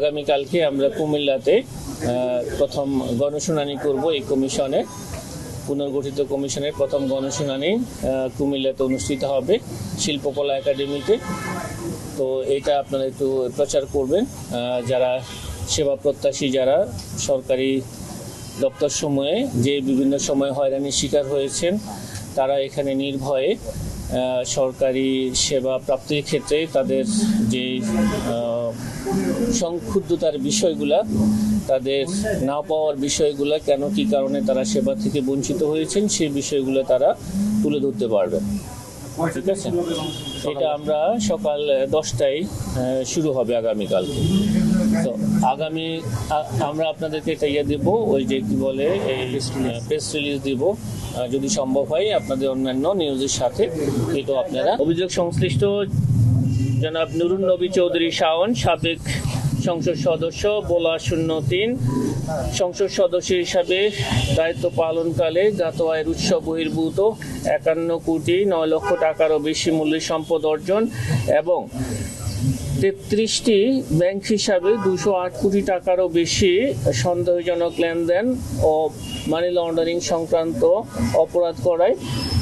আগামীকালকে আমরা কুমিল্লাতে প্রথম গণশুনানি করব এই কমিশনে, পুনর্গঠিত কমিশনের প্রথম গণশুনানি কুমিল্লাতে অনুষ্ঠিত হবে শিল্পকলা একাডেমিতে। তো এটা আপনারা একটু প্রচার করবেন যারা সেবা প্রত্যাশী, যারা সরকারি দপ্তর সময়ে যে বিভিন্ন সময় হয়রানির শিকার হয়েছেন, তারা এখানে নির্ভয়ে সরকারি সেবা প্রাপ্তির ক্ষেত্রে তাদের যে সংক্ষুব্ধতার বিষয়গুলা তাদের না পাওয়ার বিষয়গুলা কেন কি কারণে তারা সেবা থেকে বঞ্চিত হয়েছেন সেই বিষয়গুলো তারা তুলে ধরতে পারবেন ঠিক আছে? এটা আমরা সকাল দশটায় শুরু হবে আগামীকাল তো আগামী আমরা আপনাদেরকে এটা ইয়ে দেবো ওই যে কি বলে এই প্রেস রিলিজ দিব। যদি সম্ভব হয় আপনাদের অন্যান্য নিউজের সাথে এটা আপনারা অভিযোগ সংশ্লিষ্ট জনাব নুরুন নবী চৌধুরী শাওন, সাবেক সংসদ সদস্য, বোলা শূন্য তিন। সংসদ সদস্য হিসাবে দায়িত্ব পালনকালে জ্ঞাত আয়ের উৎস বহির্ভূত, একান্ন কোটি নয় লক্ষ টাকারও বেশি মূল্যের সম্পদ অর্জন এবং তেত্রিশটি ব্যাংক হিসাবে দুশো আট কোটি টাকারও বেশি সন্দেহজনক লেনদেন ও মানি লন্ডারিং সংক্রান্ত অপরাধ করায়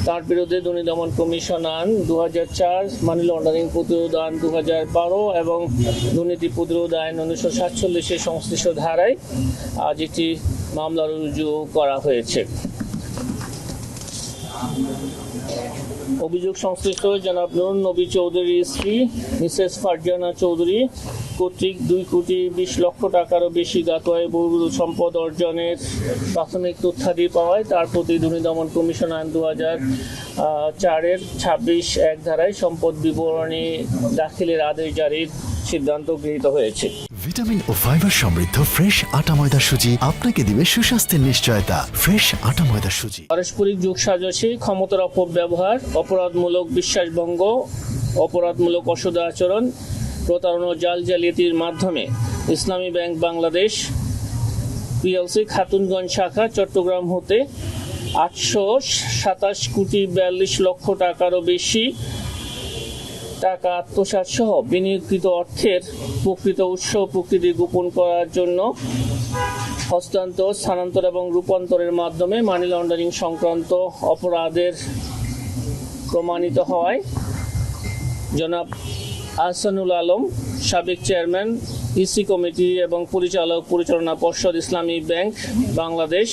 তার বিরুদ্ধে দুর্নীতি দমন কমিশন আইন দু মানি লন্ডারিং প্রতিরোধ আইন দু এবং দুর্নীতি প্রতিরোধ আইন উনিশশো সাতচল্লিশের সংশ্লিষ্ট ধারায় আজ একটি মামলা রুজু করা হয়েছে। অভিযোগ সংশ্লিষ্ট জনাব নুরুন নবী চৌধুরীর স্ত্রী, মিসেস ফারজানা চৌধুরী কর্তৃক দুই কোটি বিশ লক্ষ টাকারও বেশি গাতোয় বহু সম্পদ অর্জনের প্রাথমিক তথ্যাদি পাওয়ায় তার প্রতি দুর্নীতি দমন কমিশন আইন দু হাজার চারের ছাব্বিশ এক ধারায় সম্পদ বিবরণী দাখিলের আদেশ জারির সিদ্ধান্ত গৃহীত হয়েছে। ভিটামিন ও ফাইবার সমৃদ্ধ ফ্রেশ আটা ময়দা সুজি আপনাকে দিবে সুস্বাস্থ্যের নিশ্চয়তা। ফ্রেশ আটা ময়দা সুজি। পারস্পরিক যোগ সাজসে ক্ষমতার অপব্যবহার অপরাধমূলক বিশ্বাসভঙ্গ অপরাধমূলক অসদ আচরণ প্রতারণা জাল জালিয়াতির মাধ্যমে ইসলামী ব্যাংক বাংলাদেশ পিএলসি খাতুনগঞ্জ শাখা চট্টগ্রাম হতে আটশো সাতাশ কোটি বিয়াল্লিশ লক্ষ টাকারও বেশি টাকা আত্মসাৎ সহ বিনিয়োগকৃত অর্থের প্রকৃত উৎস প্রকৃতি গোপন করার জন্য হস্তান্তর, স্থানান্তর এবং রূপান্তরের মাধ্যমে মানি লন্ডারিং সংক্রান্ত অপরাধের প্রমাণিত হওয়ায় জনাব আহসানুল আলম, সাবেক চেয়ারম্যান, ইসি কমিটি এবং পরিচালক পরিচালনা পর্ষদ ইসলামী ব্যাংক বাংলাদেশ,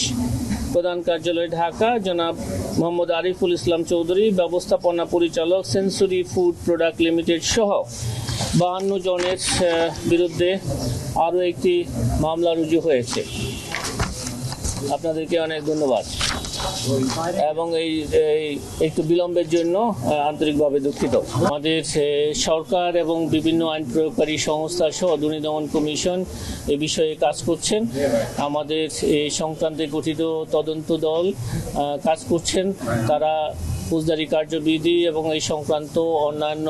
প্রধান কার্যালয় ঢাকা, জনাব মোহাম্মদ আরিফুল ইসলাম চৌধুরী, ব্যবস্থাপনা পরিচালক সেঞ্চুরি ফুড প্রোডাক্ট লিমিটেড সহ বাহান্ন জনের বিরুদ্ধে আরও একটি মামলা রুজু হয়েছে। আপনাদেরকে অনেক ধন্যবাদ। এবং এই একটু বিলম্বের জন্য আন্তরিকভাবে দুঃখিত। আমাদের সরকার এবং বিভিন্ন আইন প্রয়োগকারী সংস্থা সহ দুর্নীতি দমন কমিশন এ বিষয়ে কাজ করছেন। আমাদের এই সংক্রান্তে গঠিত তদন্ত দল কাজ করছেন। তারা ফৌজদারি কার্যবিধি এবং এই সংক্রান্ত অন্যান্য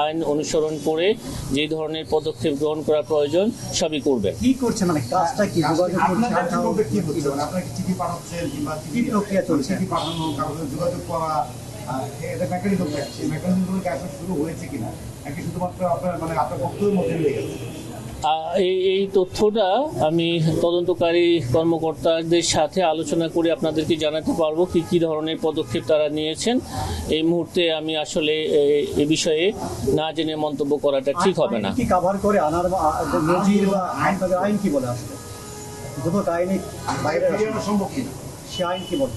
আইন অনুসরণ করে যে ধরনের পদক্ষেপ গ্রহণ করা প্রয়োজন সবই করবে। কি করছে মানে কাজটা কি? যোগাযোগ কি মানে প্রক্রিয়া চলছে? করা এটা মেকানিজম থাকছে মেকানিজমগুলো কি আসলে শুরু হয়েছে কিনা? নাকি শুধুমাত্র আপনার মানে আপনার বক্তব্যের মধ্যে রয়ে গেছে? আহ, এই এই তথ্যটা আমি তদন্তকারী কর্মকর্তাদের সাথে আলোচনা করে আপনাদেরকে জানাতে পারব কি কি ধরনের পদক্ষেপ তারা নিয়েছেন। এই মুহূর্তে আমি আসলে এ- বিষয়ে না জেনে মন্তব্য করাটা ঠিক হবে না। কি কভার করে? আনার নজির বা আইন কি বলে আসলে? দুটো আইনে বাইরে সম্ভব কিনা? সে আইন কি বলে?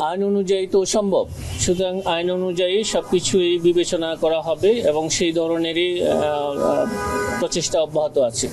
আইন অনুযায়ী তো সম্ভব। সুতরাং আইন অনুযায়ী সব কিছুই বিবেচনা করা হবে এবং সেই ধরনেরই প্রচেষ্টা অব্যাহত আছে।